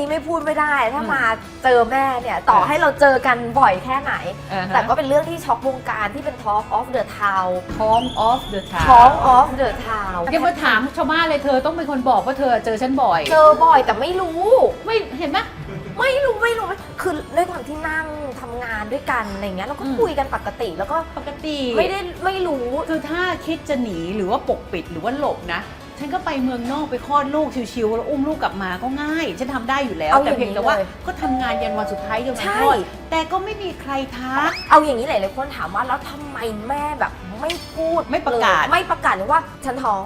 นี้ไม่พูดไม่ได้ ถ้ามาเจอแม่เนี่ย ต่อให้เราเจอกันบ่อยแค่ไหนอ่าฮะแต่ก็เป็นเรื่องที่ช็อกวงการที่เป็น Talk of the Town ท้อง off the town Talk of the Town อย่ามาถามชาวบ้านเลยเธอต้องเป็นคนบอกว่าเธอเจอฉันบ่อย เจอบ่อยแต่ไม่รู้ ไม่เห็นไหมไม่รู้ไม่รู้คือด้วยความที่นั่งทำงานด้วยกันอะไรเงี้ยเราก็อืมคุยกันปกติแล้วก็ปกติ ไม่ได้ไม่รู้คือถ้าคิดจะหนีหรือว่าปกปิดหรือว่าหลบนะ ฉันก็ไปเมืองนอกไปคลอดลูกชิวๆแล้วอุ้มลูกกลับมาก็ง่าย ฉันทำได้อยู่แล้ว เอาอแต่ย่างเพียงแต่ว่านี้เลยก็ทำงานยันวันสุดท้ายจนวันใช่ คลอดแต่ก็ไม่มีใครทัก เอาอย่างนี้หลายๆคนถามว่าแล้วทำไมแม่แบบไม่พูดไม่ประกาศ เลยไม่ประกาศเลยว่าฉันท้อง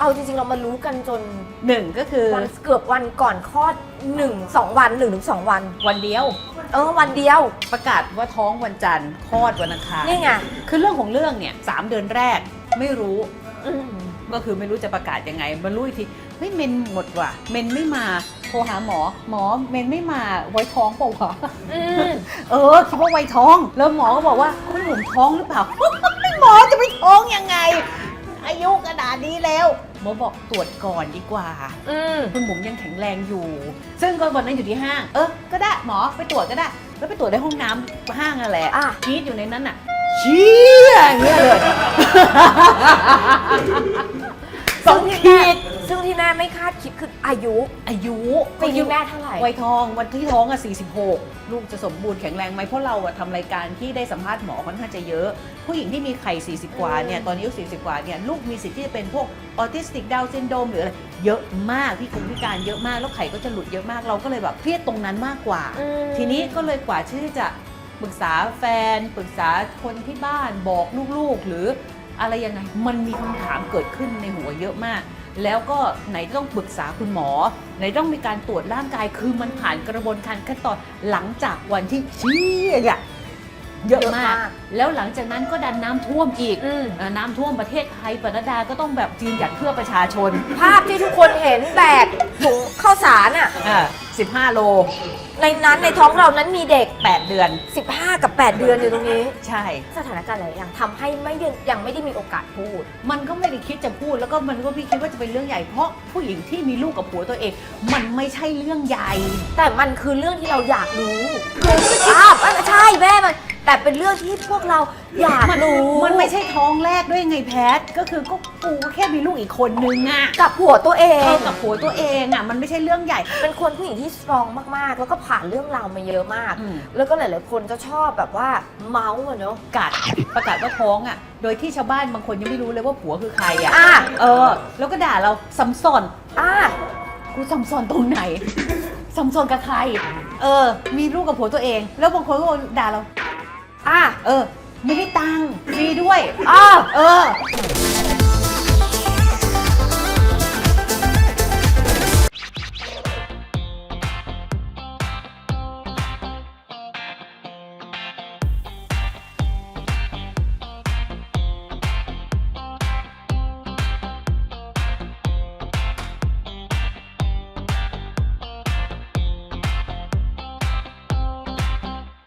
เอาจริงๆเรามารู้กันจนหนึ่งก็คือวันเกือบวันก่อนคลอด1 2วัน1ถึง2วัน วันเดียวเออวันเดียวประกาศว่าท้องวันจันทร์คลอดวันอังคารนี่ไงคือเรื่องของเรื่องเนี่ยสามเดือนแรกไม่รู้ อืม ก็คือไม่รู้จะประกาศยังไงมารู้อีกทีเฮ้ยเมนหมดว่ะ เมนไม่มาโทรหาหมอ หมอเมนไม่มาไว้ท้องเปล่าวะอืมเออคิดว่าไว้ท้อง แล้วหมอก็บอกว่าคุณหนุ่มท้องหรือเปล่าหมอจะไปท้องยังไง อายุขนาดนี้แล้วหมอบอกตรวจก่อนดีกว่าอืมคุณหมุมยังแข็งแรงอยู่ ซึ่งก็วันนั้นอยู่ที่ห้างเออก็ได้หมอไปตรวจก็ได้ แล้วไปตรวจในห้องน้ำห้างนั่นแหละอะกรีดอยู่ในนั้นน่ะเชี่ยอย่างเงี้ยเลย สองขีด ซึ่งที่แม่ไม่คาดคิดคืออายุ อายุปีนี้แม่เท่าไหร่ วัยทองวันที่ท้องอะ 46 ลูกจะสมบูรณ์แข็งแรงไหมเพราะเราอะทำรายการที่ได้สัมภาษณ์หมอค่อนข้างจะเยอะ ผู้หญิงที่มีไข่ 40 กว่าเนี่ย ตอนนี้อายุ 40 กว่าเนี่ย ลูกมีสิทธิ์ที่จะเป็นพวกออทิสติกดาวซินโดมหรืออะไรเยอะมากพี่คงพิการเยอะมากแล้วไข่ก็จะหลุดเยอะมากเราก็เลยแบบเครียดตรงนั้นมากกว่า อืม ทีนี้ก็เลยกว่าที่จะ ปรึกษาแฟน ปรึกษาคนที่บ้านบอกลูกๆ หรืออะไรยังไงมันมีคำถามเกิดขึ้นในหัวเยอะมาก แล้วก็ไหนต้องปรึกษาคุณหมอ ไหนต้องมีการตรวจร่างกายคือมันผ่านกระบวนการขั้นตอนหลังจากวันที่เชี่ย เนี่ยเยอะมาก แล้วหลังจากนั้นก็ดันน้ำท่วมอีกอืมเอ่อน้ำท่วมประเทศไทยปนดาก็ต้องแบบยืนหยัดเพื่อประชาชน ภาพที่ทุกคนเห็นแบกถุงข้าวสารอะอ่า15โล ในนั้นในท้องเรานั้นมีเด็ก 8 เดือน 15 กับ 8 เดือนอยู่ตรงนี้ ใช่ สถานการณ์หลายอย่างทำให้ไม่ได้ยังไม่ได้มีโอกาสพูด มันก็ไม่ได้คิดจะพูดแล้วก็มันก็พี่คิดว่าจะเป็นเรื่องใหญ่เพราะผู้หญิงที่มีลูกกับผัวตัวเอง มันไม่ใช่เรื่องใหญ่ แต่มันคือเรื่องที่เราอยากรู้อ่าใช่แม่มัน แต่เป็นเรื่องที่พวกเราอยากมันรู้มันไม่ใช่ท้องแรกด้วยไงแพท ก็คือก็กูก็แค่มีลูกอีกคนนึงอะกับผัวตัวเองเท่ากับผัวตัวเองอะมันไม่ใช่เรื่องใหญ่ เป็นคนผู้หญิงที่สตรองมากๆ แล้วก็ผ่านเรื่องราวมาเยอะมาก อืม แล้วก็หลาย ๆ คนจะชอบแบบว่าเมาส์อะเนาะกัดประกาศว่าท้องอะโดยที่ชาวบ้านบางคนยังไม่รู้เลยว่าผัวคือใครอะอะเออ แล้วก็ด่าเราซัมซอน อ่ากูซัมซอนตรงไหนซัมซอนกับใคร เออ มีลูกกับผัวตัวเอง แล้วบางคนก็ด่าเรา อ่าเออ ไม่ได้ตังค์ฟรีด้วยอ่าเออ